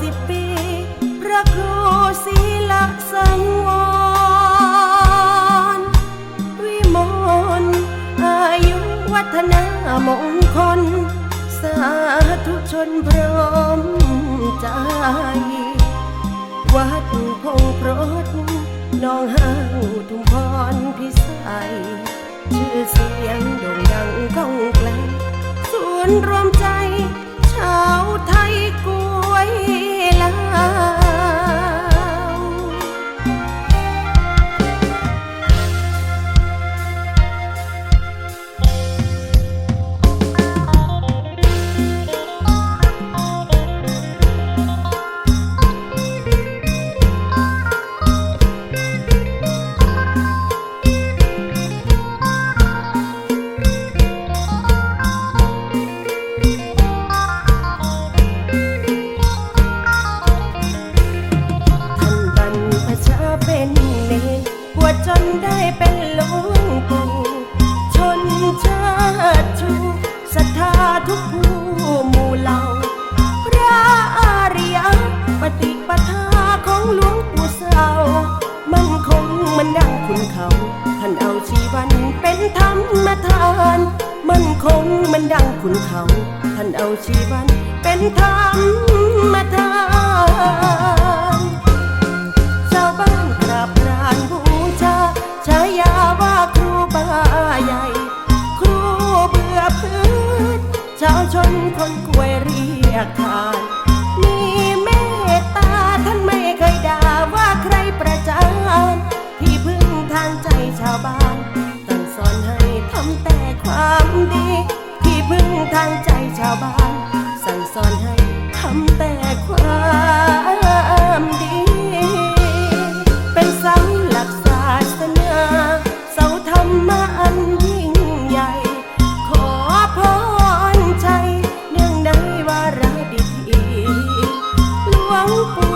สิบปีพระครูศีลสังวร วิมลอายุวัฒนามงคล สาธุชนพร้อมใจ วัดพงโปรดน้องห้างทุมพรพิสัยชื่อเสียงโด่งดังก้องไกลศูนย์รวมใจ เป็นหลวงปู่ชนชาติชูศรัทธาทุกผู้หมู่เหล่า พระอาริยปฏิปทาของหลวงปู่เสามันคงมันดังคุณเขา ท่านเอาชีวันเป็นธรรมทาน มันคงมันดังคุณเขา ท่านเอาชีวันเป็นธรรมทาน รียกทา ห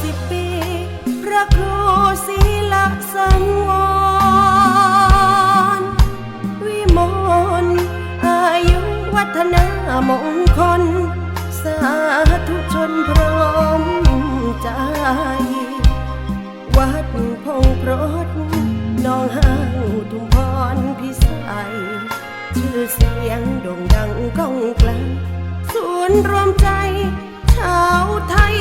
สิบปี พระครูศีลสังวร วิมลอายุวัฒนามงคล สาธุชนพร้อมใจ วัดพงโปรดน้องห้างทุมพรพิสัย ชื่อเสียงโด่งดังก้องไกลศูนย์รวมใจ ชาวไทย